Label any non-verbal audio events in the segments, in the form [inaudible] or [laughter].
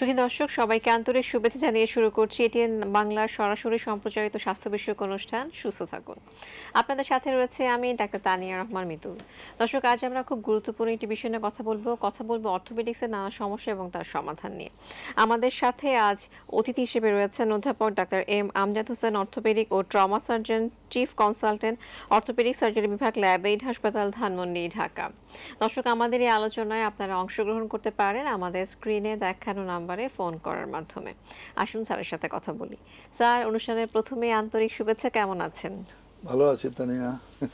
সুধী দর্শক, সবাইকে আন্তরিক শুভেচ্ছা জানিয়ে শুরু করছি এটিএন বাংলার সরাসরি সম্প্রচারিত স্বাস্থ্য বিষয়ক অনুষ্ঠান। সুস্থ থাকুন। আপনাদের সাথে রয়েছে আমি ডাক্তার তানিয়া রহমান মিতুল দর্শক, আজ আমরা খুব গুরুত্বপূর্ণ একটি বিষয় নিয়ে কথা বলব। কথা বলব অর্থোপেডিক্সের নানা সমস্যা এবং তার সমাধান নিয়ে। আমাদের সাথে আজ অতিথি হিসেবে রয়েছেন অধ্যাপক doctor M Amjad Hossain, orthopaedic ও trauma surgeon, chief consultant, orthopaedic surgery বিভাগ, ল্যাব এইড হাসপাতাল, ধানমন্ডি, ঢাকা। দর্শক, আমাদের এই আলোচনায় আপনারা অংশগ্রহণ করতে পারেন। আমাদের স্ক্রিনে দেখানো নাম্বারে ফোন করার মাধ্যমে। আসুন স্যারের সাথে কথা বলি। স্যার অনুষ্ঠানের প্রথমে আন্তরিক শুভেচ্ছা কেমন আছেন? ভালো আছি তানিয়া। [laughs]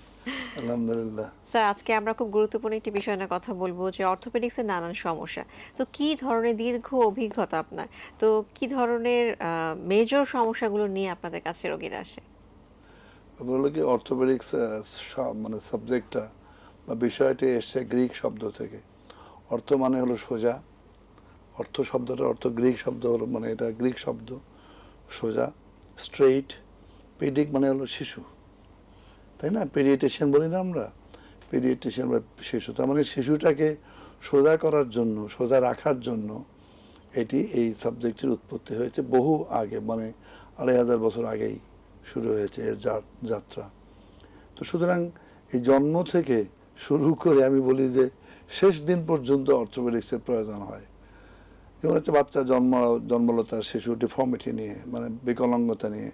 আলহামদুলিল্লাহ। স্যার আজকে আমরা খুব গুরুত্বপূর্ণ একটি বিষয় নিয়ে কথা বলব যে অর্থোপেডিক্সের নানান সমস্যা। তো কি ধরনের দীর্ঘ অভিজ্ঞতা আপনার? তো কি ধরনের মেজর সমস্যাগুলো নিয়ে আপনাদের কাছে রোগীরা আসে? বলল কি অর্থোপেডিক্স মানে সাবজেক্টটা বা বিষয়টি এসছে গ্রিক শব্দ থেকে। অর্থ মানে হলো সোজা। অর্থ শব্দটা অর্থ গ্রিক শব্দ হলো মানে এটা গ্রিক শব্দ, সোজা স্ট্রেইট পেডিক মানে হলো শিশু, তাই না? পেডিয়েটিশিয়ান বলি না আমরা পেডিয়েটিশিয়ান বা শিশু, তার মানে শিশুটাকে সোজা করার জন্য, সোজা রাখার জন্য এটি এই সাবজেক্টের উৎপত্তি হয়েছে বহু আগে মানে আড়াই হাজার বছর আগেই শুরু হয়েছে এর যাত্রা। তো সুতরাং এই জন্ম থেকে শুরু করে আমি বলি যে শেষ দিন পর্যন্ত অর্থোপেডিক্সের প্রয়োজন হয়। যেমন একটা বাচ্চা জন্ম জন্মলো তার শিশু ডিফর্মিটি নিয়ে মানে বিকলাঙ্গতা নিয়ে,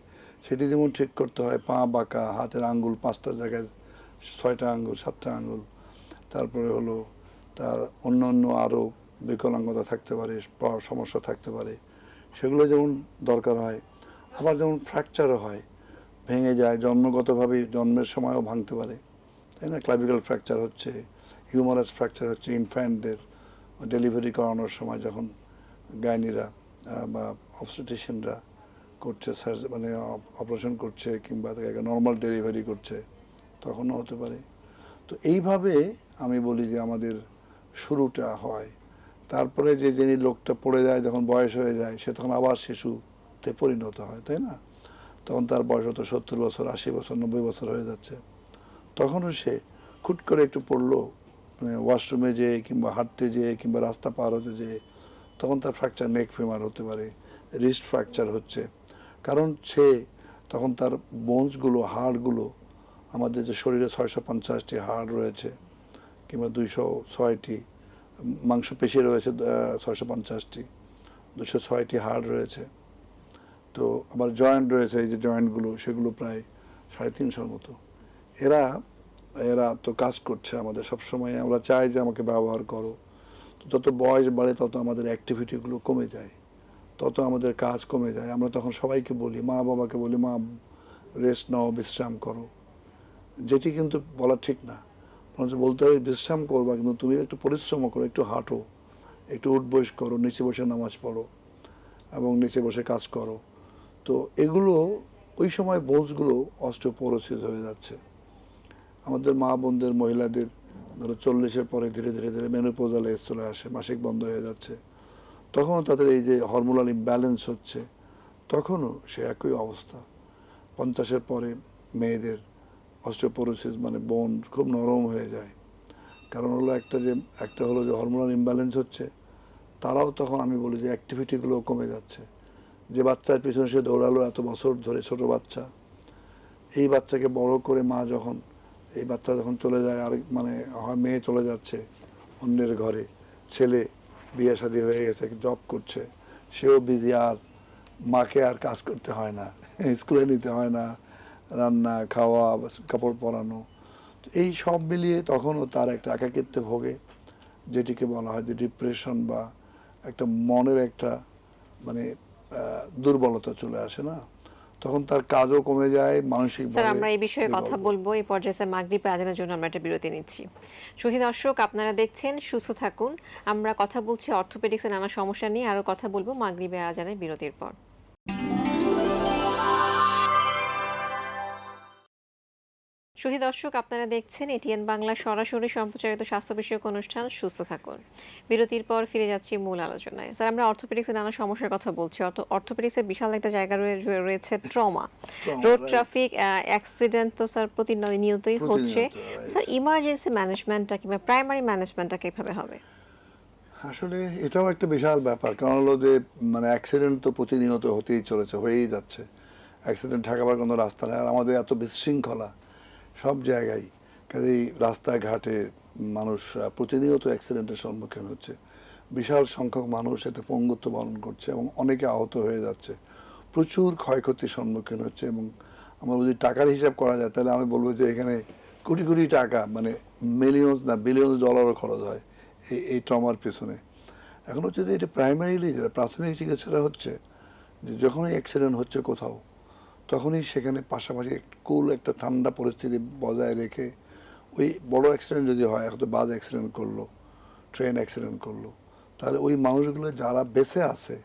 সেটি যেমন ঠিক করতে হয়, পা বাঁকা, হাতের আঙ্গুল পাঁচটা জায়গায় ছয়টা আঙ্গুল, সাতটা আঙ্গুল। তারপরে হলো তার অন্য অন্য আরও বিকলাঙ্গতা থাকতে পারে সমস্যা থাকতে পারে। সেগুলো যেমন দরকার হয়, আবার যেমন ফ্র্যাকচারও হয়, ভেঙে যায়, জন্মগতভাবে জন্মের সময়ও ভাঙতে পারে। তাই না? ক্লাভিক্যাল ফ্র্যাকচার হচ্ছে হিউমারাস ফ্র্যাকচার হচ্ছে ইনফ্যান্টদের ডেলিভারি করানোর সময় যখন গাইনিরা বা অবস্টিটিশিয়ানরা করছে, সার্জ- মানে অপারেশন করছে, কিংবা তাকে নর্মাল ডেলিভারি করছে, তখনও হতে পারে। তো এইভাবে আমি বলি যে আমাদের শুরুটা হয়। তারপরে যে যিনি লোকটা পড়ে যায়, যখন বয়স হয়ে যায়, সে তখন আবার শিশুতে পরিণত হয়, তাই না? তখন তার বয়স হতো সত্তর বছর, আশি বছর, নব্বই বছর হয়ে যাচ্ছে। তখনও সে খুট করে একটু পড়ল মানে ওয়াশরুমে যেয়ে, কিংবা হাঁটতে যেয়ে, কিংবা রাস্তা পার হতে যেয়ে তখন তার ফ্র্যাকচার নেক ফিমার হতে পারে রিস্ট ফ্র্যাকচার হচ্ছে। কারণ সে তখন তার বোনসগুলো হাড়গুলো আমাদের যে শরীরে ছয়শো পঞ্চাশটি হাড় রয়েছে কিংবা দুইশো ছয়টি, মাংসপেশি রয়েছে ছয়শো পঞ্চাশটি দুশো ছয়টি হাড় রয়েছে। তো আবার জয়েন্ট রয়েছে, এই যে জয়েন্টগুলো সেগুলো প্রায় সাড়ে তিনশোর মতো। এরা এরা তো কাজ করছে আমাদের সব সময় আমরা চাই যে আমাকে ব্যবহার করো। যত বয়স বাড়ে, তত আমাদের অ্যাক্টিভিটিগুলো কমে যায়। তত আমাদের কাজ কমে যায়। আমরা তখন সবাইকে বলি, মা বাবাকে বলি, মা রেস্ট নাও, বিশ্রাম করো। যেটি কিন্তু বলা ঠিক না। বরঞ্চ বলতে হবে বিশ্রাম করবা কিন্তু তুমি একটু পরিশ্রম করো, একটু হাঁটো, একটু উঠ বয়স করো, নিচে বসে নামাজ পড়ো এবং নিচে বসে কাজ করো। তো এগুলো, ওই সময় বোঝগুলো অস্ট্রোপোরোসিস হয়ে যাচ্ছে। আমাদের মা বোনদের মহিলাদের ধরো চল্লিশের পরে ধীরে ধীরে ধীরে মেনোপোজাল এজ চলে আসে, মাসিক বন্ধ হয়ে যাচ্ছে। তখনও তাদের এই যে হরমোনাল ইমব্যালেন্স হচ্ছে, তখনও সে একই অবস্থা। পঞ্চাশের পরে মেয়েদের অস্ট্রোপোরোসিস মানে বোন খুব নরম হয়ে যায়। কারণ হলো একটা যে, একটা হলো যে হরমোনাল ইমব্যালেন্স হচ্ছে, তারাও তখন আমি বলি যে অ্যাক্টিভিটিগুলো কমে যাচ্ছে। যে বাচ্চার পিছনে সে দৌড়ালো এত বছর ধরে ছোট বাচ্চা, এই বাচ্চাকে বড় করে মা যখন এই বাচ্চা যখন চলে যায়, আর মানে মেয়ে চলে যাচ্ছে অন্যের ঘরে, ছেলে বিয়ে শাদী হয়ে গেছে জব করছে, সেও বিজি আর মাকে আর কাজ করতে হয় না [laughs] স্কুলে নিতে হয় না, রান্না, খাওয়া, কাপড় পরানো। এই সব মিলিয়ে তখনও তার একটা একাকিত্ব ভোগে, যেটিকে বলা হয় যে ডিপ্রেশন বা একটা মনের একটা মানে দুর্বলতা চলে আসে না? তখন তার কাজও কমে যায় মানসিক স্যার আমরা এই বিষয়ে কথা বলব। এই পর্যায়ে স্যার মাগরিব আজানের জন্য আমরা একটা বিরতি নিচ্ছি। সুধী দর্শক আপনারা দেখছেন সুস্থ থাকুন। আমরা কথা বলছি অর্থোপেডিক্সের নানা সমস্যা নিয়ে আরও কথা বলব মাগরিবে আজানের বিরতির পর। সুধী দর্শক আপনারা দেখছেন এটিএন বাংলা সরাসরি সম্প্রচারিত স্বাস্থ্য বিষয়ক অনুষ্ঠান। সুস্থ থাকুন। বিরতির পর ফিরে যাচ্ছি মূল আলোচনায়। স্যার আমরা অর্থোপেডিক্সের নানা সমস্যার কথা বলছি। অর্থোপেডিক্সের বিশাল একটা জায়গা রয়েছে ট্রমা। রোড ট্রাফিক অ্যাক্সিডেন্ট তো স্যার প্রতিনিয়তই হচ্ছে। প্রতিনিয়ত, right. স্যার ইমার্জেন্সি ম্যানেজমেন্টটা কিংবা প্রাইমারি ম্যানেজমেন্টটা কীভাবে হবে? আসলে এটাও একটা বিশাল ব্যাপার। কারণ হলো যে মানে অ্যাক্সিডেন্ট তো প্রতিনিয়ত হতেই চলেছে হয়েই যাচ্ছে। অ্যাক্সিডেন্ট ঠেকাবার কোনো রাস্তা নেই। আর আমাদের এত বিশৃঙ্খলা সব জায়গায়। কাজেই রাস্তাঘাটে মানুষ প্রতিনিয়ত অ্যাক্সিডেন্টের সম্মুখীন হচ্ছে। বিশাল সংখ্যক মানুষ এতে পঙ্গুত্ব বরণ করছে এবং অনেকে আহত হয়ে যাচ্ছে। প্রচুর ক্ষয়ক্ষতির সম্মুখীন হচ্ছে এবং আমার যদি টাকার হিসাব করা যায়, তাহলে আমি বলব যে এখানে কোটি কোটি টাকা মানে মিলিয়ন্স না বিলিয়ন্স ডলারও খরচ হয় এই এই ট্রমার পেছনে। এখন হচ্ছে যে এটা প্রাইমারিলি যেটা প্রাথমিক চিকিৎসাটা হচ্ছে, যে যখনই অ্যাক্সিডেন্ট হচ্ছে কোথাও তখনই সেখানে পাশাপাশি কুল একটা ঠান্ডা পরিস্থিতি বজায় রেখে ওই বড় অ্যাক্সিডেন্ট যদি হয় হয়তো বাস অ্যাক্সিডেন্ট করল ট্রেন অ্যাক্সিডেন্ট করল, তাহলে ওই মানুষগুলো যারা বেঁচে আছে,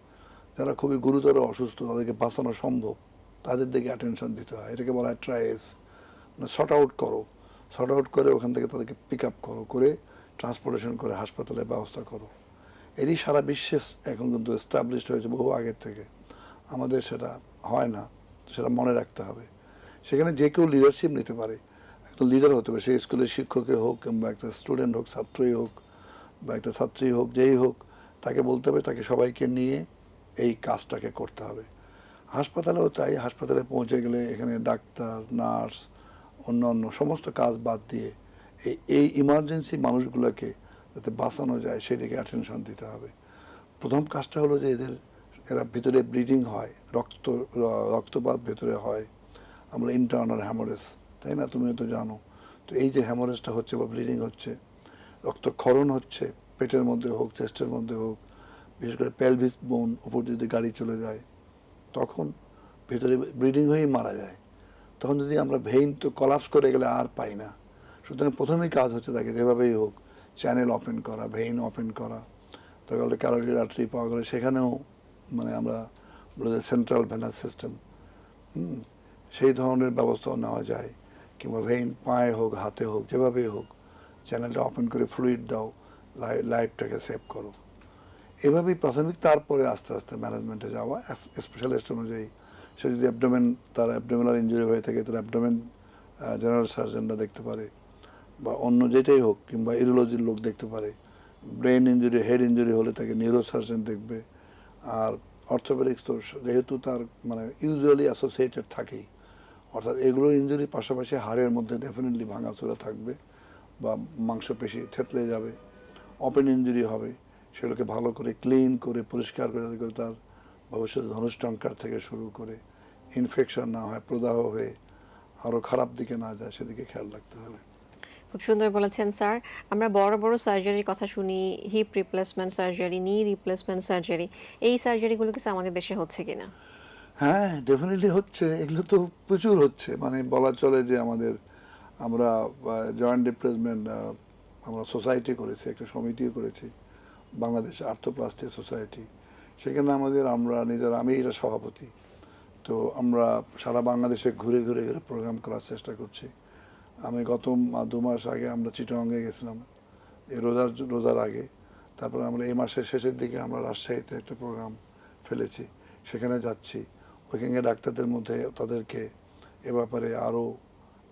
যারা খুবই গুরুতর অসুস্থ, তাদেরকে বাঁচানো সম্ভব, তাদের দিকে অ্যাটেনশন দিতে হয়। এটাকে বলা হয় ট্রাইস মানে শর্ট আউট করো। শর্ট আউট করে ওখান থেকে তাদেরকে পিক আপ করো, করে ট্রান্সপোর্টেশন করে হাসপাতালের ব্যবস্থা করো। এরই সারা বিশ্বে এখন কিন্তু এস্টাবলিশড হয়েছে বহু আগের থেকে। আমাদের সেটা হয় না। সেটা মনে রাখতে হবে। সেখানে যে কেউ লিডারশিপ নিতে পারে। একটা লিডার হতে পারে, সে স্কুলের শিক্ষকে হোক কিংবা একটা স্টুডেন্ট হোক, ছাত্রই হোক বা একটা ছাত্রী হোক, যেই হোক, তাকে বলতে হবে, তাকে সবাইকে নিয়ে এই কাজটাকে করতে হবে। হাসপাতালেও তাই, হাসপাতালে পৌঁছে গেলে এখানে ডাক্তার, নার্স, অন্যান্য সমস্ত কাজ বাদ দিয়ে এই এই ইমার্জেন্সি মানুষগুলোকে যাতে বাঁচানো যায়, সেদিকে অ্যাটেনশন দিতে হবে। প্রথম কাজটা হলো যে এদের এরা ভিতরে ব্লিডিং হয়, রক্ত রক্তপাত ভেতরে হয়। আমরা ইন্টারনাল হ্যামোরেজ তাই না? তুমিও তো জানো। তো এই যে হ্যামোরেজটা হচ্ছে বা ব্লিডিং হচ্ছে, রক্তক্ষরণ হচ্ছে, পেটের মধ্যে হোক চেস্টের মধ্যে হোক, বিশেষ করে পেলভিস বোন উপর যদি গাড়ি চলে যায়, তখন ভেতরে ব্লিডিং হয়েই মারা যায়। তখন যদি আমরা ভেইন তো কলাপস করে গেলে আর পাই না। সুতরাং প্রথমেই কাজ হচ্ছে তাকে যেভাবেই হোক চ্যানেল ওপেন করা ভেইন ওপেন করা। তারপরে ক্যারোটিড আর্টারি পাওয়া গেলে সেখানেও মানে আমরা বলে সেন্ট্রাল ভেনাস সিস্টেম সেই ধরনের ব্যবস্থাও নেওয়া যায়। কিংবা ভেইন পায়ে হোক, হাতে হোক, যেভাবেই হোক চ্যানেলটা ওপেন করে ফ্লুইড দাও লাইফটাকে সেভ করো। এভাবেই প্রাথমিক, তারপরে আস্তে আস্তে ম্যানেজমেন্টে যাওয়া স্পেশালিস্ট অনুযায়ী। সে যদি অ্যাবডোমেন তার অ্যাবডোমিনাল ইঞ্জুরি হয়ে থাকে, তার অ্যাবডোমেন জেনারেল সার্জনরা দেখতে পারে, বা অন্য যেটাই হোক, কিংবা ইউরোলজির লোক দেখতে পারে। ব্রেন ইঞ্জুরি হেড ইঞ্জুরি হলে তাকে নিউরো সার্জন দেখবে। আর অর্থোপেডিক্স তো যেহেতু তার মানে ইউজুয়ালি অ্যাসোসিয়েটেড থাকেই। অর্থাৎ এগুলো ইঞ্জুরির পাশাপাশি হাড়ের মধ্যে ডেফিনেটলি ভাঙাচোরা থাকবে বা মাংসপেশি থেতলে যাবে ওপেন ইঞ্জুরি হবে, সেগুলোকে ভালো করে ক্লিন করে, পরিষ্কার করে, যাতে করে তার ভবিষ্যতে ধনুষ্টঙ্কার থেকে শুরু করে ইনফেকশন না হয়, প্রদাহ হয়ে আরও খারাপ দিকে না যায়, সেদিকে খেয়াল রাখতে হবে। খুব সুন্দর বলেছেন, স্যার। আমরা বড় বড় সার্জারির কথা শুনি hip replacement surgery knee replacement surgery এই সার্জারিগুলো কিছু আমাদের দেশে হচ্ছে কিনা? হ্যাঁ ডেফিনেটলি হচ্ছে। এগুলো তো প্রচুর হচ্ছে। মানে বলা চলে যে আমাদের, আমরা জয়েন্ট রিপ্লেসমেন্ট আমরা সোসাইটি করেছি, একটা সমিতিও করেছি, বাংলাদেশ আর্থোপ্লাস্টি সোসাইটি সেখানে আমাদের আমরা নিজের, আমি এটা সভাপতি। তো আমরা সারা বাংলাদেশে ঘুরে ঘুরে ঘুরে প্রোগ্রাম করার চেষ্টা করছি। আমি গত দু মাস আগে আমরা চিটংয়ে গেছিলাম। এই রোজার রোজার আগে। তারপর আমরা এই মাসের শেষের দিকে আমরা রাজশাহীতে একটা প্রোগ্রাম ফেলেছি। সেখানে যাচ্ছি। ওইখানে ডাক্তারদের মধ্যে তাদেরকে এ ব্যাপারে আরও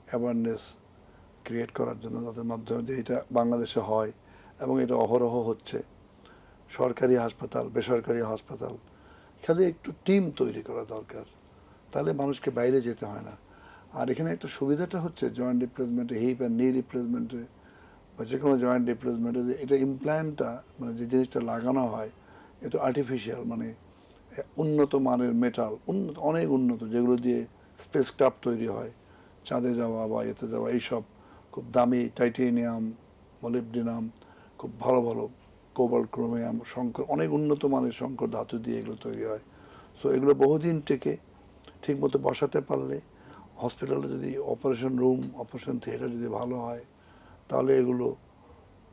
অ্যাওয়ারনেস ক্রিয়েট করার জন্য তাদের মাধ্যমে যে এটা বাংলাদেশে হয় এবং এটা অহরহ হচ্ছে। সরকারি হাসপাতাল, বেসরকারি হাসপাতাল। খালি একটু টিম তৈরি করা দরকার। তাহলে মানুষকে বাইরে যেতে হয় না। আর এখানে একটা সুবিধাটা হচ্ছে জয়েন্ট রিপ্লেসমেন্টে হিপ অ্যান্ড নি রিপ্লেসমেন্টে বা যে কোনো জয়েন্ট রিপ্লেসমেন্টে যে এটা ইমপ্ল্যান্টটা মানে যে জিনিসটা লাগানো হয় এটা আর্টিফিশিয়াল মানে উন্নত মানের মেটাল উন্নত, অনেক উন্নত, যেগুলো দিয়ে স্পেস ক্রাফট তৈরি হয়, চাঁদে যাওয়া বা এতে যাওয়া, এইসব খুব দামি টাইটেনিয়াম মলিবডিনাম খুব ভালো ভালো কোবাল ক্রোমিয়াম শঙ্কর, অনেক উন্নত মানের শঙ্কর ধাতু দিয়ে এগুলো তৈরি হয়। সো এগুলো বহুদিন টেকে, ঠিকমতো বসাতে পারলে হসপিটালে যদি অপারেশন রুম, অপারেশন থিয়েটার যদি ভালো হয়, তাহলে এগুলো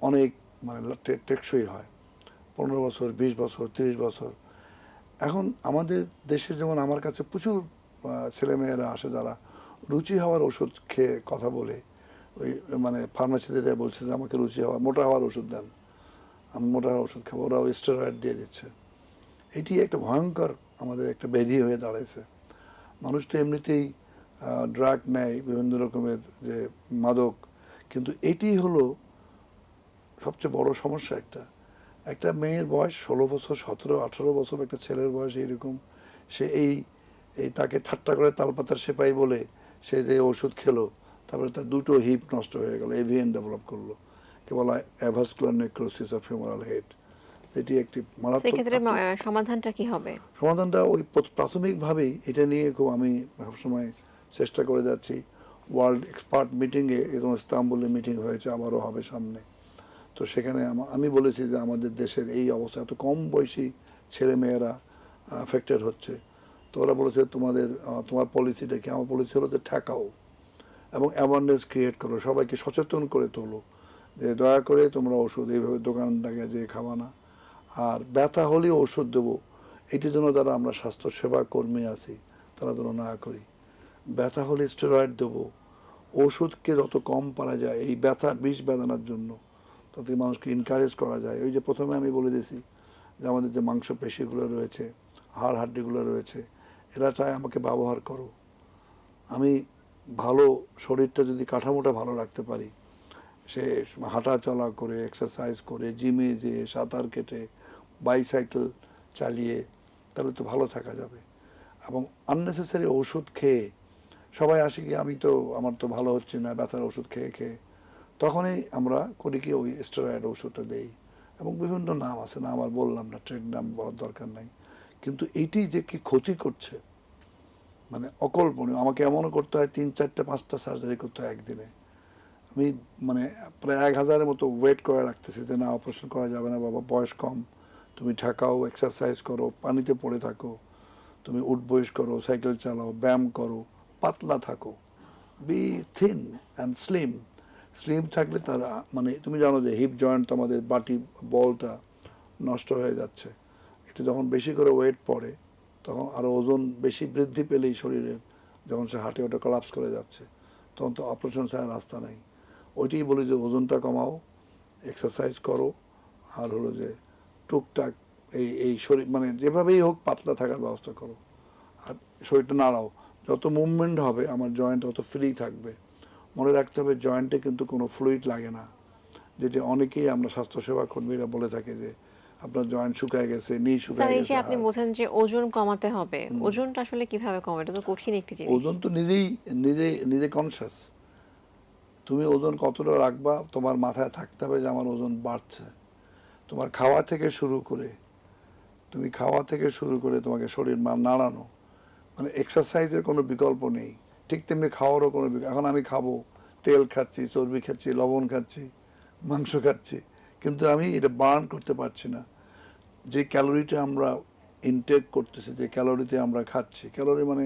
অনেক মানে টেকসই হয়। পনেরো বছর, বিশ বছর, তিরিশ বছর। এখন আমাদের দেশের যেমন আমার কাছে প্রচুর ছেলেমেয়েরা আসে যারা রুচি হওয়ার ওষুধ খেয়ে কথা বলে। ওই মানে ফার্মাসিতে যায় বলছে যে, আমাকে রুচি হওয়া, মোটা হওয়ার ওষুধ দেন। আমি মোটা হওয়ার ওষুধ খাব। ওরা ওই স্টেরয়েড দিয়ে দিচ্ছে। এটি একটা ভয়ঙ্কর আমাদের একটা ব্যাধি হয়ে দাঁড়াইছে। মানুষ তো এমনিতেই ড্রাগ নেয় বিভিন্ন রকমের যে মাদক কিন্তু এটি হলো সবচেয়ে বড় সমস্যা একটা। একটা মেয়ের বয়স ষোলো বছর সতেরো আঠারো বছর একটা ছেলের বয়স এইরকম। সে এই এই তাকে ঠাট্টা করে তালপাতার সেপাই বলে সে যে ওষুধ খেলো তারপরে তার দুটো হিপ নষ্ট হয়ে গেল এভিএন ডেভেলপ করল। কে বলা হয় avascular necrosis of femoral head এটি একটি মারাত্মক সমাধানটা কি হবে? সমাধানটা ওই প্র- প্রাথমিকভাবেই এটা নিয়ে খুব আমি সবসময় চেষ্টা করে যাচ্ছি। ওয়ার্ল্ড এক্সপার্ট মিটিংয়ে এবং ইস্তাম্বুলে মিটিং হয়েছে, আবারও হবে সামনে। তো সেখানে আমি বলেছি যে আমাদের দেশের এই অবস্থা, এত কম বয়সী ছেলে মেয়েরা অ্যাফেক্টেড হচ্ছে। তো ওরা বলেছে, তোমাদের তোমার পলিসিটা কি? আমার পলিসি হলো যে ঠেকাও এবং অ্যাওয়ারনেস ক্রিয়েট করো, সবাইকে সচেতন করে তোলো। যে দয়া করে তোমরা ওষুধ, এইভাবে দোকান থেকে যেয়ে খাওয়া না। আর ব্যথা হলেও ওষুধ দেবো। এটির জন্য যারা আমরা স্বাস্থ্যসেবা কর্মী আছি, তারা যেন না করি। ব্যথা হলে স্টেরয়েড দেবো। ওষুধকে যত কম পারা যায়, এই ব্যথা, বিষ বেদানার জন্য, তাতে মানুষকে এনকারেজ করা যায়। ওই যে প্রথমে আমি বলে দিয়েছি যে আমাদের যে মাংস পেশিগুলো রয়েছে, হাড় হাড্ডিগুলো রয়েছে, এরা চায় আমাকে ব্যবহার করো। আমি ভালো শরীরটা যদি কাঠামোটা ভালো রাখতে পারি, সে হাঁটা চলা করে এক্সারসাইজ করে জিমে যেয়ে, সাঁতার কেটে বাইসাইকেল চালিয়ে, তাহলে তো ভালো থাকা যাবে। এবং আননেসেসারি ওষুধ খেয়ে সবাই আসে কি, আমি তো, আমার তো ভালো হচ্ছে না, ব্যথার ওষুধ খেয়ে খেয়ে। তখনই আমরা করি কি, ওই স্টেরয়েড ওষুধটা দেই। এবং বিভিন্ন নাম আছে না আমার বললাম না, ট্রেড নাম বলার দরকার নাই। কিন্তু এইটি যে কি ক্ষতি করছে মানে অকল্পনীয়, আমাকে এমনও করতে হয়, তিন চারটে, পাঁচটা সার্জারি করতে হয় একদিনে। আমি মানে প্রায় এক হাজারের মতো ওয়েট করে রাখতেছি যে, না অপারেশন করা যাবে না বাবা, বয়স কম। তুমি ঠেকাও এক্সারসাইজ করো, পানিতে পড়ে থাকো। তুমি উঠ বয়স করো সাইকেল চালাও, ব্যায়াম করো। পাতলা থাকো। Be thin and slim slim থাকলে তার মানে তুমি জানো যে হিপ জয়েন্ট আমাদের বাটি, বলটা নষ্ট হয়ে যাচ্ছে। এটা যখন বেশি করে ওয়েট পড়ে, তখন আরও ওজন বেশি বৃদ্ধি পেলেই শরীরের যখন সে হাঁটে ওটা কলাপস করে যাচ্ছে, তখন তো অপারেশন ছাড়া রাস্তা নেই। ওইটাই বলি যে ওজনটা কমাও এক্সারসাইজ করো। আর হলো যে টুকটাক এই এই শরীর মানে যেভাবেই হোক পাতলা থাকার ব্যবস্থা করো। আর শরীরটা নাড়াও। যত মুভমেন্ট হবে আমার জয়েন্ট তত ফ্রি থাকবে। মনে রাখতে হবে জয়েন্টে কিন্তু কোনো ফ্লুইড লাগে না। যেটি অনেকেই আমরা স্বাস্থ্যসেবা কর্মীরা বলে থাকি যে আপনার জয়েন্ট শুকায় গেছে নি স্যার শুকায় গেছে যে আপনি হাড়। বলছেন যে ওজন কমাতে হবে ওজনটা আসলে কীভাবে কমাবে? এটা তো কঠিন একটি জিনিস। ওজন তো নিজেই নিজে নিজে কনসাস তুমি ওজন কতটা রাখবা তোমার মাথায় থাকতে হবে যে আমার ওজন বাড়ছে। তোমার খাওয়া থেকে শুরু করে তুমি খাওয়া থেকে শুরু করে তোমাকে শরীর নাড়ানো মানে এক্সারসাইজের কোনো বিকল্প নেই। ঠিক তেমনি খাওয়ারও কোনো বিকল্প, এখন আমি খাব, তেল খাচ্ছি, চর্বি খাচ্ছি, লবণ খাচ্ছি, মাংস খাচ্ছি, কিন্তু আমি এটা বার্ন করতে পারছি না। যে ক্যালোরিটা আমরা ইনটেক করতেছি, যে ক্যালোরিতে আমরা খাচ্ছি, ক্যালোরি মানে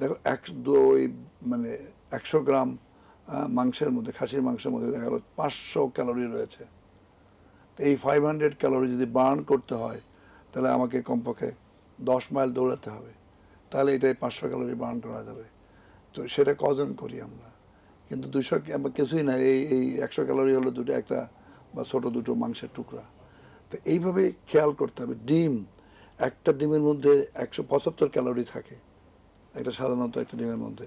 দেখো এক দুই মানে একশো গ্রাম মাংসের মধ্যে, খাসির মাংসের মধ্যে দেখা গেলো পাঁচশো ক্যালোরি রয়েছে। এই ফাইভ হান্ড্রেড ক্যালোরি যদি বার্ন করতে হয়, তাহলে আমাকে কমপক্ষে দশ মাইল দৌড়াতে হবে। তাহলে এটাই পাঁচশো ক্যালোরি বার্ন করা যাবে। তো সেটা কজন করি আমরা? কিন্তু দুশো কিছুই না, এই এই একশো ক্যালোরি হলো দুটো একটা বা ছোট দুটো মাংসের টুকরা। তো এইভাবে খেয়াল করতে হবে। ডিম, একটা ডিমের মধ্যে একশো পঁচাত্তর ক্যালোরি থাকে। একটা সাধারণত একটা ডিমের মধ্যে।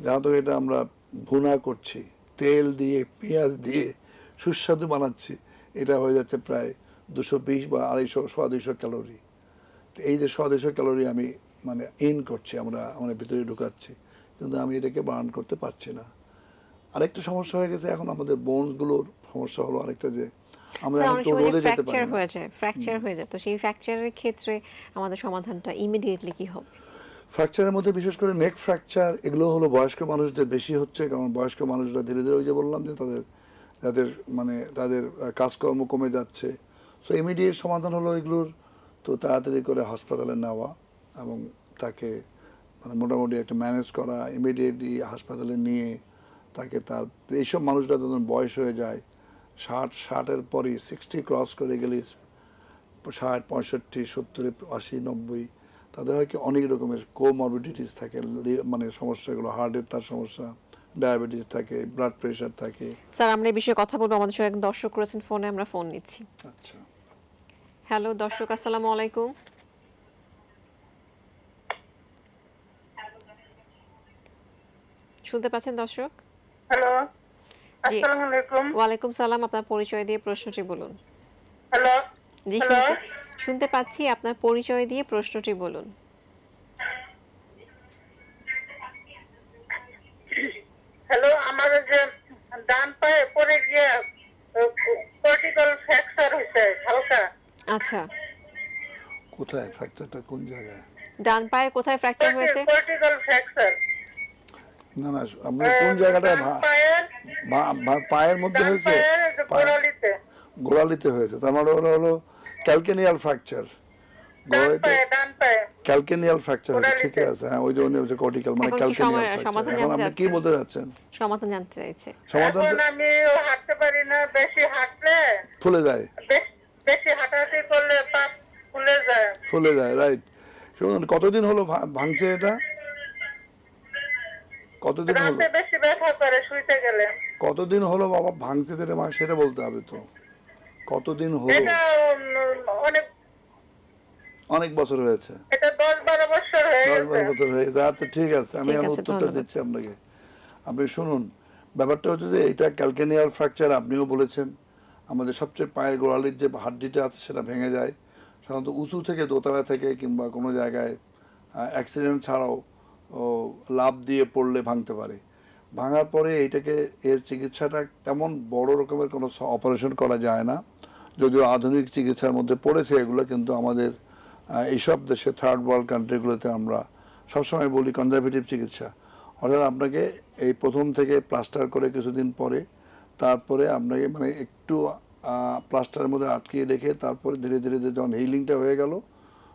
যাহা এটা আমরা ভুনা করছি। তেল দিয়ে, পেঁয়াজ দিয়ে সুস্বাদু বানাচ্ছি। এটা হয়ে যাচ্ছে প্রায় দুশো বিশ বা আড়াইশো, সোয়া দুইশো ক্যালোরি এই যে দুইশো ক্যালোরি আমি মানে ইন করছি আমরা আমরা ভিতরে ঢুকাচ্ছি কিন্তু আমি এটাকে বার্ন করতে পারছি না। আরেকটা সমস্যা হয়ে গেছে এখন আমাদের বোনসগুলোর সমস্যা হলো আরেকটা যে আমরা তো রোদে যেতে পারি হয়ে যায় ফ্র্যাকচার হয়ে যায়। তো সেই ফ্র্যাকচারের ক্ষেত্রে আমাদের সমাধানটা ইমিডিয়েটলি কি হবে? ফ্র্যাকচারের মধ্যে বিশেষ করে নেক ফ্র্যাকচার এগুলো হলো বয়স্ক মানুষদের বেশি হচ্ছে কারণ বয়স্ক মানুষরা ধীরে ধীরে ওই যে বললাম যে তাদের যাদের মানে তাদের কাজকর্ম কমে যাচ্ছে। সো ইমিডিয়েট সমাধান হলো এগুলোর। তো তাড়াতাড়ি করে হাসপাতালে নেওয়া এবং তাকে মানে মোটামুটি একটা ম্যানেজ করা ইমিডিয়েটলি হাসপাতালে নিয়ে তাকে তার এইসব মানুষরা যখন বয়স হয়ে যায়। ষাট ষাটের পরই সিক্সটি ক্রস করে গেলে ষাট পঁয়ষট্টি সত্তর আশি নব্বই তাদের হয় কি অনেক রকমের কোমরবিডিটিস থাকে মানে সমস্যাগুলো হার্টের তার সমস্যা ডায়াবেটিস থাকে ব্লাড প্রেশার থাকে। স্যার আমরা এই বিষয়ে কথা বলব। আমাদের সঙ্গে দর্শক করেছেন ফোনে আমরা ফোন নিচ্ছি। আচ্ছা। হ্যালো দর্শক আসসালামু আলাইকুম। শুনতে পাচ্ছেন দর্শক? হ্যালো আসসালামু আলাইকুম। ওয়ালাইকুম সালাম আপনার পরিচয় দিয়ে প্রশ্নটি বলুন। হ্যালো জি শুনতে পাচ্ছি আপনার পরিচয় দিয়ে প্রশ্নটি বলুন। হ্যালো আমার যে ডান পায়ে পড়ে গিয়ে কর্টিক্যাল ফ্র্যাকচার হয়েছে হালকা। আচ্ছা। কোথায় ফ্র্যাকচারটা কোন জায়গায়? ডান পায়ের কোথায় ফ্র্যাকচার হয়েছে? কর্টিক্যাল ফ্র্যাকচার না না আপনার কোন ভা- পায়ের মধ্যে হয়েছে? গোড়ালিতে। গোড়ালিতে হয়েছে। তার মানে হলো হলো ক্যালকেনিয়াল ফ্র্যাকচার গোড়ালিতে পায়ে ডান পায়ে। ক্যালকেনিয়াল ফ্র্যাকচার আছে ঠিক আছে। হ্যাঁ ওই জন্য হচ্ছে কর্টিক্যাল মানে কি ক্যালকেনিয়াল ফ্র্যাকচার এখন আপনি কি বলতে যাচ্ছেন? সমাধান জানতে চাইছে। সমাধান আমি হাঁটতে পারি না বেশি হাঁটলে ফুলে যায়। বেশ- হাঁটাহাঁটি করলে পা ফুলে যায়। ফুলে যায় রাইট শুনুন কতদিন হলো ভাঙছে এটা? কতদিন হলো? রাতে বেশি ব্যথা করে শুইতে গেলে। কতদিন হলো বাবা ভাঙছে যেটা মা সেটা বলতে হবে তো। কতদিন হলো? এটা অনেক অনেক বছর হয়েছে। এটা দশ বারো বছর হয়ে গেছে। বারো বছর হয়ে গেছে। আচ্ছা ঠিক আছে আমি আমার উত্তরটা দিচ্ছি আপনাকে। আপনি শুনুন ব্যাপারটা হচ্ছে যে এটা ক্যালকেনিয়াল ফ্র্যাকচার আপনিও বলেছেন। আমাদের সবচেয়ে পায়ের গোড়ালির যে হাড্ডিটা আছে সেটা ভেঙে যায়। সাধারণত উঁচু থেকে দোতলা থেকে কিংবা কোনো জায়গায় অ্যাক্সিডেন্ট ছাড়াও লাভ দিয়ে পড়লে ভাঙতে পারে। ভাঙার পরে এইটাকে এর চিকিৎসাটা তেমন বড় রকমের কোনো অপারেশন করা যায় না। যদিও আধুনিক চিকিৎসার মধ্যে পড়েছে এগুলো, কিন্তু আমাদের এইসব দেশে থার্ড ওয়ার্ল্ড কান্ট্রিগুলোতে আমরা সবসময় বলি কনজারভেটিভ চিকিৎসা। অর্থাৎ আপনাকে এই প্রথম থেকে প্লাস্টার করে কিছুদিন পরে তারপরে আপনাকে মানে একটু প্লাস্টারের মধ্যে আটকিয়ে রেখে তারপরে ধীরে ধীরে ধীরে যখন হিলিংটা হয়ে গেল,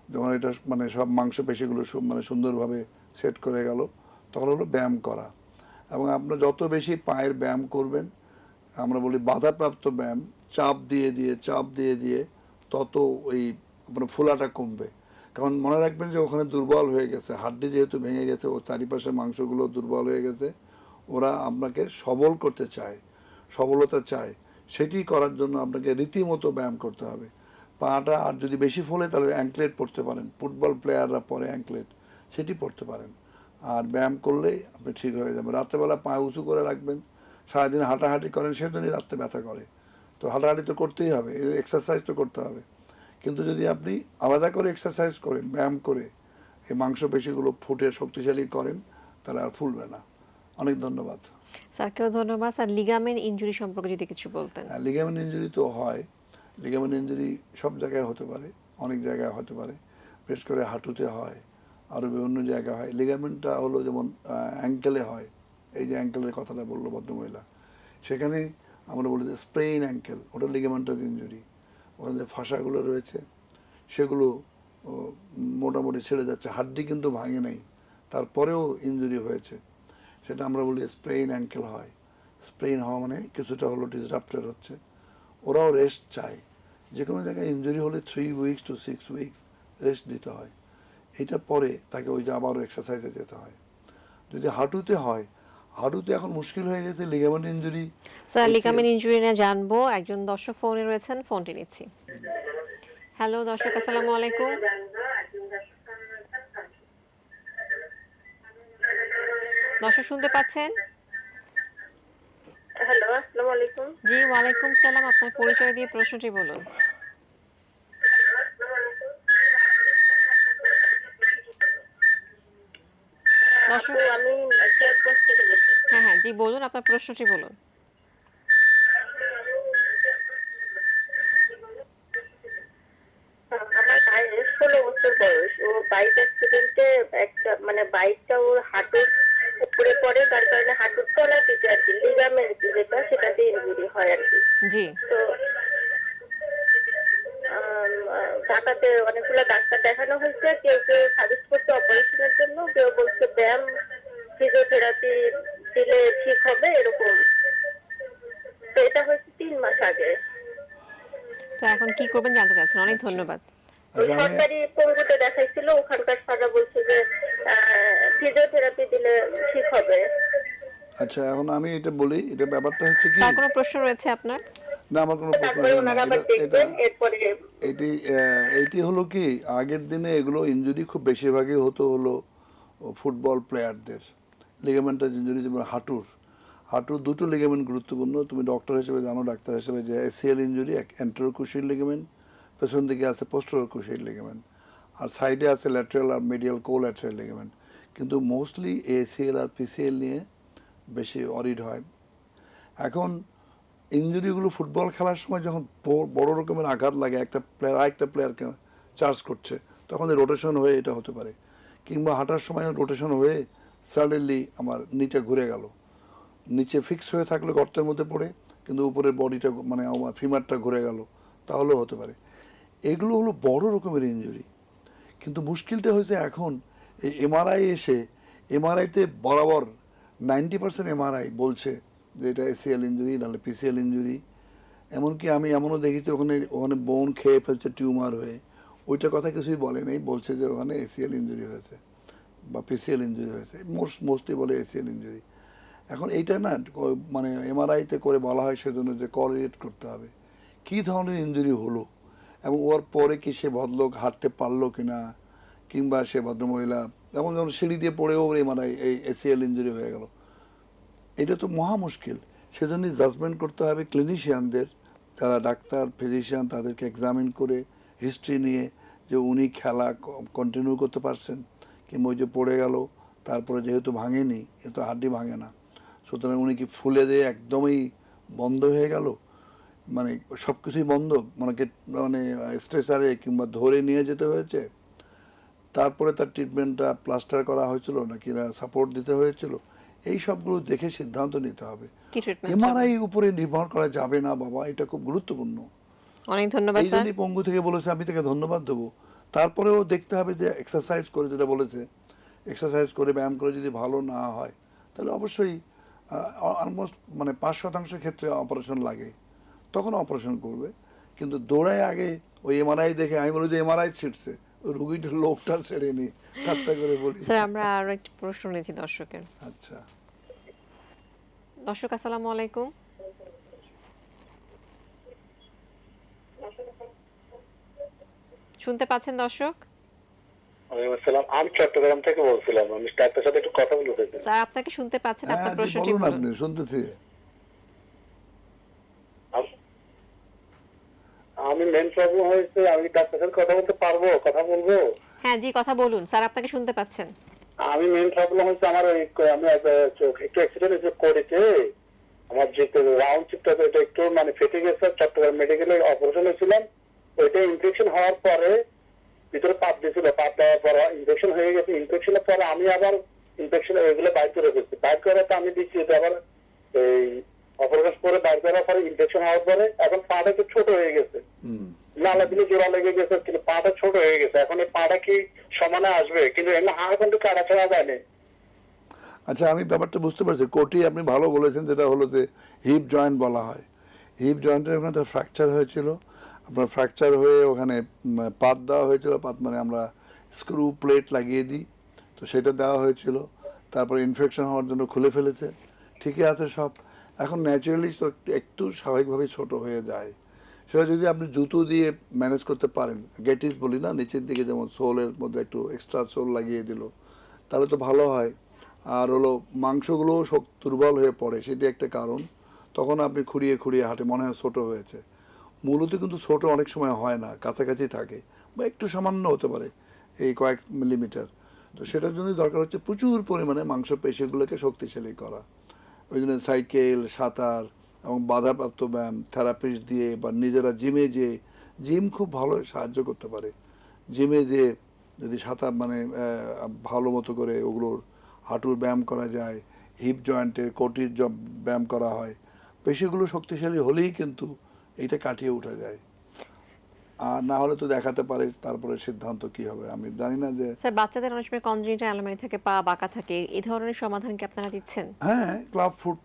যখন এটা মানে সব মাংস পেশিগুলো সু- মানে সুন্দরভাবে সেট করে গেল, তখন হলো ব্যায়াম করা। এবং আপনার যত বেশি পায়ের ব্যায়াম করবেন, আমরা বলি বাধাপ্রাপ্ত ব্যায়াম, চাপ দিয়ে দিয়ে, চাপ দিয়ে দিয়ে তত ওই আপনার ফোলাটা কমবে। কারণ মনে রাখবেন যে ওখানে দুর্বল হয়ে গেছে, হাড্ডি যেহেতু ভেঙে গেছে, ও চারিপাশের মাংসগুলো দুর্বল হয়ে গেছে, ওরা আপনাকে সবল করতে চায়। সবলতা চায় সেটি করার জন্য আপনাকে রীতিমতো ব্যায়াম করতে হবে। পাটা আর যদি বেশি ফলে তাহলে অ্যাঙ্কলেট পড়তে পারেন। ফুটবল প্লেয়াররা পরে অ্যাঙ্কলেট সেটি পড়তে পারেন। আর ব্যায়াম করলেই আপনি ঠিক হয়ে যাবেন। রাত্রেবেলা পা উঁচু করে রাখবেন। সারাদিন হাঁটাহাঁটি করেন, সেজন্যই রাত্রে ব্যথা করে। তো হাঁটাহাঁটি তো করতেই হবে এক্সারসাইজ তো করতে হবে। কিন্তু যদি আপনি আলাদা করে এক্সারসাইজ করেন, ব্যায়াম করে, এই মাংসপেশিগুলো ফুটে শক্তিশালী করেন, তাহলে আর ফুলবে না। অনেক ধন্যবাদ। স্যারকেও ধন্যবাদ। স্যার লিগামেন্ট ইনজুরি সম্পর্কে যদি কিছু বলতেন। লিগামেন্ট ইঞ্জুরি তো হয়। লিগামেন্ট ইঞ্জুরি সব জায়গায় হতে পারে, অনেক জায়গায় হতে পারে। বিশেষ করে হাঁটুতে হয়, আরও বিভিন্ন জায়গায় হয়। লিগামেন্টটা হলো যেমন অ্যাঙ্কেলে হয়। এই যে অ্যাঙ্কেলের কথাটা বলল ভদ্রমহিলা। সেখানে আমরা বলি যে স্প্রেইন অ্যাঙ্কেল ওটা লিগামেন্টাল ইঞ্জুরি ওখানে যে ফাঁসাগুলো রয়েছে, সেগুলো মোটামুটি ছেড়ে যাচ্ছে। হাড্ডি কিন্তু ভাঙে নাই। তারপরেও ইঞ্জুরি হয়েছে। সেটা আমরা বলি স্প্রেইন অ্যাঙ্কেল হয়। স্প্রেইন হওয়া মানে কিছুটা হলো ডিসরাপ্টেড হচ্ছে। ওরাও রেস্ট চায়। যে কোনো জায়গায় ইঞ্জুরি হলে three weeks to six weeks rest দিতে হয়। এটা পরে তাকে ওই যে আবারও এক্সারসাইজে যেতে হয়। যদি হাঁটুতে হয় হাঁটুতে এখন মুশকিল হয়ে গেছে ligament injury sir ligament injury নিয়ে জানব। একজন দর্শক ফোনে রয়েছেন ফোনটি নিচ্ছি। হ্যালো দর্শক আসসালামু আলাইকুম। দর্শক শুনতে পাচ্ছেন? হ্যালো আসসালামু আলাইকুম। জি ওয়ালাইকুম সালাম। আপনার পরিচয় দিয়ে প্রশ্নটি বলুন। আমি হ্যাঁ হ্যাঁ জি বলুন আপনার প্রশ্নটি বলুন। আমার ভাইয়ের ষোলো বছর বয়স ও বাইক অ্যাক্সিডেন্টে একটা মানে বাইকটা ওর হাঁটুর উপরে পড়ে তার কারণে হাঁটুর তলা থেকে আর কি লিগামেন্ট যেটা সেটাতে ইনজুরি হয় আর কি। জি। তো আহ, ঢাকাতে অনেকগুলো ডাক্তার দেখানো হয়েছে কেউ কেউ সাজেস্ট করছে অপারেশনের জন্য কেউ বলছে ব্যায়াম ফিজিওথেরাপি দিলে ঠিক হবে এরকম। তো এটা হচ্ছে তিন মাস আগে। তো এখন কি করবেন জানতে চাচ্ছেন? অনেক ধন্যবাদ। আচ্ছা সরকারি পঙ্গুতে দেখাইছিল ওখানকার সাজা বলছে যে ফিজিওথেরাপি দিলে ঠিক হবে। আচ্ছা এখন আমি এটা বলি এটা ব্যাপারটা হচ্ছে কি? কোনো প্রশ্ন রয়েছে আপনার? না আমার কোনো প্রশ্ন এটা- এটা হলো কি? আগের দিনে এগুলো ইঞ্জুরি খুব বেশিরভাগই হতো হলো ফুটবল প্লেয়ারদের লিগামেন্টাল ইঞ্জুরি যেমন হাঁটুর। হাঁটুর দুটো লিগামেন্ট গুরুত্বপূর্ণ। তুমি ডক্টর হিসেবে জানো ডাক্তার হিসেবে যে এসিএল ইঞ্জুরি অ্যান্টারোকুশির লিগামেন্ট পেছন দিকে আছে পোস্টার কুশিয়াল লিগামেন্ট আর সাইডে আছে ল্যাটারাল আর মিডিয়াল কো ল্যাটারাল লিগামেন্ট কিন্তু মোস্টলি এসিএল আর পিসিএল নিয়ে বেশি অরিড হয়। এখন ইঞ্জুরিগুলো ফুটবল খেলার সময় যখন বড় রকমের আঘাত লাগে, একটা প্লেয়ার আরেকটা প্লেয়ারকে চার্জ করছে, তখন রোটেশন হয়ে এটা হতে পারে। কিংবা হাঁটার সময় রোটেশন হয়ে সাডেনলি আমার নিটা ঘুরে গেল। নিচে ফিক্স হয়ে থাকলে গর্তের মধ্যে পড়ে, কিন্তু উপরের বডিটা মানে আমার ফিমারটা ঘুরে গেল, তাহলেও হতে পারে। এগুলো হলো বড় রকমের ইঞ্জুরি কিন্তু মুশকিলটা হয়েছে এখন, এই এমআরআই এসে এমআরআইতে বরাবর নাইনটি পার্সেন্ট এমআরআই বলছে যে এটা এসিএল ইঞ্জুরি নাহলে পিসিএল ইঞ্জুরি এমনকি আমি এমনও দেখেছি ওখানে ওখানে বোন খেয়ে ফেলছে টিউমার হয়ে। ওইটা কথা কিছুই বলে নেই, বলছে যে ওখানে এসিএল ইঞ্জুরি হয়েছে বা পিসিএল ইঞ্জুরি হয়েছে। মোস্ট মোস্টলি বলে এসিএল ইঞ্জুরি এখন এইটা না মানে এমআরআইতে করে বলা হয় সেজন্য যে কোঅর্ডিনেট করতে হবে। কী ধরনের ইঞ্জুরি হলো? এবং ওর পরে কি সে ভদ্রলোক হাঁটতে পারল কি না কিংবা সে ভদ্রমহিলা, যেমন যখন সিঁড়ি দিয়ে পড়েও এমআরআই এই এসিএল ইঞ্জুরি হয়ে গেল। এটা তো মহা মুশকিল। সেজন্যই জাজমেন্ট করতে হবে ক্লিনিশিয়ানদের যারা ডাক্তার ফিজিশিয়ান তাদেরকে এক্সামিন করে হিস্ট্রি নিয়ে যে উনি খেলা কন্টিনিউ করতে পারছেন, কিংবা ওই যে পড়ে গেল, তারপরে যেহেতু ভাঙেনি, এ তো হাড্ডি ভাঙে না। সুতরাং উনি কি ফুলে দিয়ে একদমই বন্ধ হয়ে গেল? মানে সব কিছুই বন্ধ মানে মানে স্ট্রেচারে কিংবা ধরে নিয়ে যেতে হয়েছে। তারপরে তার ট্রিটমেন্টটা প্লাস্টার করা হয়েছিল নাকি সাপোর্ট দিতে হয়েছিল। এই সবগুলো দেখে সিদ্ধান্ত নিতে হবে। এমআরআই উপরে নির্ভর করা যাবে না বাবা এটা খুব গুরুত্বপূর্ণ। অনেক ধন্যবাদ স্যার। পঙ্গু থেকে বলেছে আমি তাকে ধন্যবাদ দেবো। তারপরেও দেখতে হবে যে এক্সারসাইজ করে যেটা বলেছে এক্সারসাইজ করে ব্যায়াম করে যদি ভালো না হয় তাহলে অবশ্যই অলমোস্ট মানে পাঁচ শতাংশ ক্ষেত্রে অপারেশন লাগে। তখন অপারেশন করবে। কিন্তু দৌড়ায় আগে ওই এমআরআই দেখে আমি বলি যে এমআরআই ছিটছে। ওই রুগীটার লোকটা ছেড়ে নি ঠাট্টা করে বলি। স্যার আমরা আরও একটি প্রশ্ন নিয়েছি দর্শকের। আচ্ছা। দর্শক আসসালামু আলাইকুম। শুনতে পাচ্ছেন দর্শক? আসসালাম। আমি চট্টগ্রাম থেকে বলছিলাম। আমি ডাক্তার সাথে একটু কথা বলতে চাইছিলাম স্যার আপনাকে শুনতে পাচ্ছেন হ্যাঁ আপনার জি, প্রশ্নটি বলুন বলুন। আপনি শুনতেছি আম- আমি মেন প্রবলেম হয়েছে আমি ডাক্তার সাথে কথা বলতে পারব কথা বলব? হ্যাঁ জি কথা বলুন স্যার আপনাকে শুনতে পাচ্ছেন। আমি মেন প্রবলেম হচ্ছে আমার ওই আমি একটু অ্যাক্সিডেন্ট হয়েছে করেছে আমার যে রাউন্ড চিপটা এটা একটু মানে ফেটে গেছে চট্টগ্রাম মেডিকেলে অপারেশন হয়েছিলাম। ওইটা ইনফেকশন হওয়ার পরে ভিতরে পাপ দিয়েছিল পাপ দেওয়ার পর ইনফেকশন হয়ে গেছে। ইনফেকশনের পরে আমি আবার ইনফেকশন ওইগুলো বাইর করে ফেলছি। বাইর করে তো আমি দিচ্ছি এটা আবার এই অপারেশন করে বাইর করার পরে ইনফেকশন হওয়ার পরে এখন পাটা একটু ছোট হয়ে গেছে। নালা দিলে জোড়া লেগে গেছে কিন্তু পাটা ছোট হয়ে গেছে। এখন এই পাটা কি সমানে আসবে? কিন্তু এমনি হাড় কিন্তু কাটা ছাড়া যায়নি আচ্ছা আমি ব্যাপারটা বুঝতে পারছি। কোটি আপনি ভালো বলেছেন যেটা হলো যে হিপ জয়েন্ট বলা হয়। হিপ জয়েন্টের ওখানে তার ফ্র্যাকচার হয়েছিল। আপনার ফ্র্যাকচার হয়ে ওখানে পাত দেওয়া হয়েছিল। পাত মানে আমরা স্ক্রু প্লেট লাগিয়ে দিই। তো সেটা দেওয়া হয়েছিল। তারপর ইনফেকশন হওয়ার জন্য খুলে ফেলেছে। ঠিকই আছে সব। এখন ন্যাচারালি তো একটু একটু স্বাভাবিকভাবেই ছোট হয়ে যায়। সেটা যদি আপনি জুতো দিয়ে ম্যানেজ করতে পারেন গেটিস বলি না, নিচের দিকে যেমন সোলের মধ্যে একটু এক্সট্রা সোল লাগিয়ে দিল, তাহলে তো ভালো হয়। আর হলো মাংসগুলোও দুর্বল হয়ে পড়ে, সেটি একটা কারণ। তখন আপনি খুঁড়িয়ে খুঁড়িয়ে হাঁটে মনে হয় ছোটো হয়েছে। মূলত কিন্তু ছোট অনেক সময় হয় না, কাছাকাছি থাকে, বা একটু সামান্য হতে পারে এই কয়েক মিলিমিটার। তো সেটার জন্যই দরকার হচ্ছে প্রচুর পরিমাণে মাংসপেশিগুলোকে শক্তিশালী করা। ওই জন্য সাইকেল, সাঁতার এবং বাধাপ্রাপ্ত ব্যায়াম, থেরাপিস্ট দিয়ে বা নিজেরা জিমে যেয়ে, জিম খুব ভালো সাহায্য করতে পারে। জিমে যেয়ে যদি সাঁতার মানে ভালো মতো করে ওগুলোর হাঁটুর ব্যায়াম করা যায় হিপ জয়েন্টের কোটির ব্যায়াম করা হয় পেশিগুলো শক্তিশালী হলেই কিন্তু এইটা কাটিয়ে ওঠা যায়। আর না হলে তো দেখাতে পারে তারপরে সিদ্ধান্ত কি হবে। আমি জানি না যে স্যার বাচ্চাদের অনেক সময় কনজিনিটাল অ্যালামারি থাকে পা বাঁকা থাকে এই ধরনের সমাধান কি আপনারা দিচ্ছেন? হ্যাঁ ক্লাব ফুট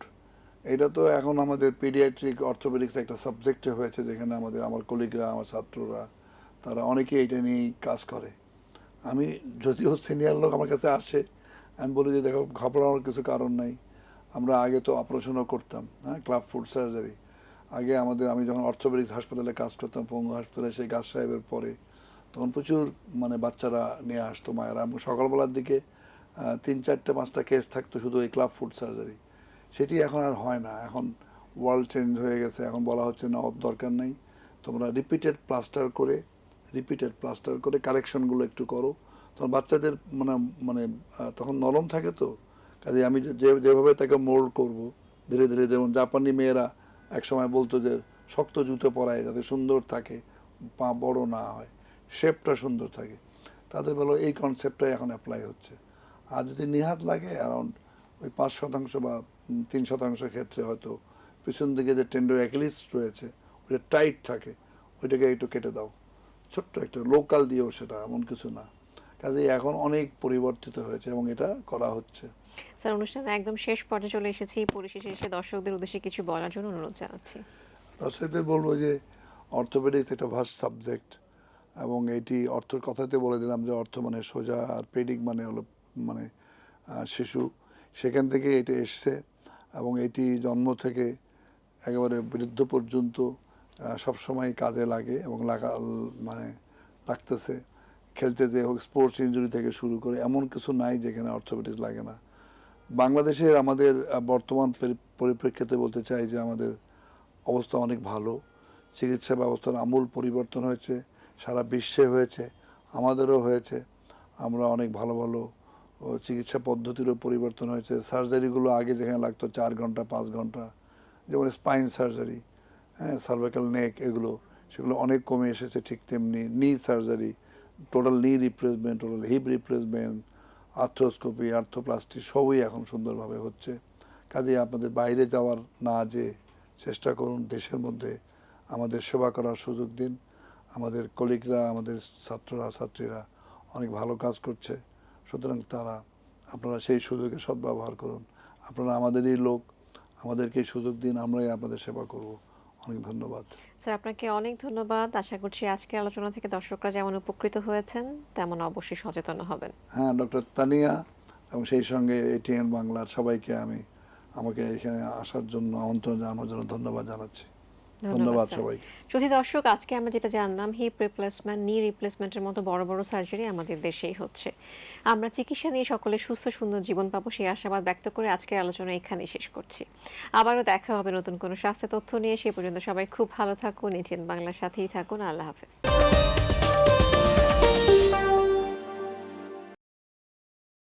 এটা তো এখন আমাদের পিডিয়াট্রিক অর্থোপেডিক্স একটা সাবজেক্টে হয়েছে যেখানে আমাদের আমার কলিগরা আমার ছাত্ররা তারা অনেকে এটা নিয়েই কাজ করে। আমি যদিও সিনিয়র লোক আমার কাছে আসে আমি বলি যে দেখো ঘাবড়ানোর কিছু কারণ নাই। আমরা আগে তো অপারেশনও করতাম হ্যাঁ ক্লাব ফুড সার্জারি আগে আমাদের, আমি যখন অর্থোপেডিক্স হাসপাতালে কাজ করতাম, পঙ্গু হাসপাতালে, সেই গাছ সাহেবের পরে তখন প্রচুর মানে বাচ্চারা নিয়ে আসতো মায়েরা। এবং সকালবেলার দিকে তিন চারটে, পাঁচটা কেস থাকতো শুধু এই ক্লাব ফুড সার্জারি। সেটি এখন আর হয় না। এখন ওয়ার্ল্ড চেঞ্জ হয়ে গেছে। এখন বলা হচ্ছে না ওর দরকার নেই। তোমরা রিপিটেড প্লাস্টার করে রিপিটেড প্লাস্টার করে কালেকশনগুলো একটু করো। তখন বাচ্চাদের মানে মানে তখন নরম থাকে তো। কাজে আমি যে- যেভাবে তাকে মোল্ড করব, ধীরে ধীরে যেমন জাপানি মেয়েরা একসময় বলতো যে শক্ত জুতো পরায় যাতে সুন্দর থাকে, পা বড় না হয় শেপটা সুন্দর থাকে। তাদের বলো এই কনসেপ্টটাই এখন অ্যাপ্লাই হচ্ছে। আর যদি নিহাত লাগে অ্যারাউন্ড ওই পাঁচ শতাংশ বা তিন শতাংশ ক্ষেত্রে হয়তো পিছন দিকে যে টেন্ডো অ্যাকলিস্ট রয়েছে, ওইটা টাইট থাকে, ওইটাকে একটু কেটে দাও। ছোট্ট একটা লোকাল দিয়েও সেটা এমন কিছু না। কাজে এখন অনেক পরিবর্তিত হয়েছে এবং এটা করা হচ্ছে। স্যার অনুষ্ঠানে একদম শেষ পর্যায়ে চলে এসেছি। পরিশেষে এসে দর্শকদের উদ্দেশ্যে কিছু বলার জন্য অনুরোধ জানাচ্ছি। দর্শকদের বলব যে, অর্থোপেডিক্স একটা ভাস্ট সাবজেক্ট এবং এটি অর্থের কথাতে বলে দিলাম যে, অর্থ মানে সোজা আর পেডিক মানে হলো মানে শিশু। সেখান থেকে এটা এসছে এবং এটি জন্ম থেকে একেবারে বৃদ্ধ পর্যন্ত সবসময় কাজে লাগে এবং লাগা মানে লাগতেছে। খেলতে যে হোক, স্পোর্টস ইঞ্জুরি থেকে শুরু করে এমন কিছু নাই যেখানে অর্থোপেডিক্স লাগে না। বাংলাদেশের আমাদের বর্তমান পরিপ্রেক্ষিতে বলতে চাই যে আমাদের অবস্থা অনেক ভালো। চিকিৎসা ব্যবস্থার আমূল পরিবর্তন হয়েছে, সারা বিশ্বে হয়েছে, আমাদেরও হয়েছে। আমরা অনেক ভালো ভালো চিকিৎসা পদ্ধতিরও পরিবর্তন হয়েছে। সার্জারিগুলো আগে যেখানে লাগতো চার ঘণ্টা, পাঁচ ঘণ্টা, যেমন স্পাইন সার্জারি হ্যাঁ সার্ভাইকাল নেক এগুলো, সেগুলো অনেক কমে এসেছে ঠিক তেমনি। Knee surgery total knee replacement total hip replacement arthroscopy arthroplasty সবই এখন সুন্দরভাবে হচ্ছে। কাজেই আপনাদের বাইরে যাওয়ার না যে চেষ্টা করুন, দেশের মধ্যে আমাদের সেবা করার সুযোগ দিন। আমাদের কলিগরা, আমাদের ছাত্ররা, ছাত্রীরা অনেক ভালো কাজ করছে। সুতরাং তারা, আপনারা সেই সুযোগে সদ্ব্যবহার করুন। আপনারা আমাদেরই লোক আমাদেরকে সুযোগ দিন, আমরাই আপনাদের সেবা করব। অনেক ধন্যবাদ। স্যার আপনাকে অনেক ধন্যবাদ। আশা করছি আজকে আলোচনা থেকে দর্শকরা যেমন উপকৃত হয়েছেন তেমন অবশ্যই সচেতন হবেন। হ্যাঁ ডক্টর তানিয়া এবং সেই সঙ্গে এটিএন বাংলার সবাইকে আমি আমাকে এখানে আসার জন্য আমন্ত্রণ জানানোর জন্য ধন্যবাদ জানাচ্ছি। ধন্যবাদ সবাইকে। যদি দর্শক আজকে আমরা যেটা জানলাম হিপ রিপ্লেসমেন্ট নি রিপ্লেসমেন্টের মতো বড় বড় সার্জারি আমাদের দেশেই হচ্ছে। আমরা চিকিৎসা নিয়ে সকলে সুস্থ সুন্দর জীবন পাবো সেই আশাবাদ ব্যক্ত করে আজকের আলোচনা এখানেই শেষ করছি। আবারও দেখা হবে নতুন কোনো স্বাস্থ্য তথ্য নিয়ে। সে পর্যন্ত সবাই খুব ভালো থাকুন এটিএন বাংলার সাথেই থাকুন। আল্লাহ হাফেজ।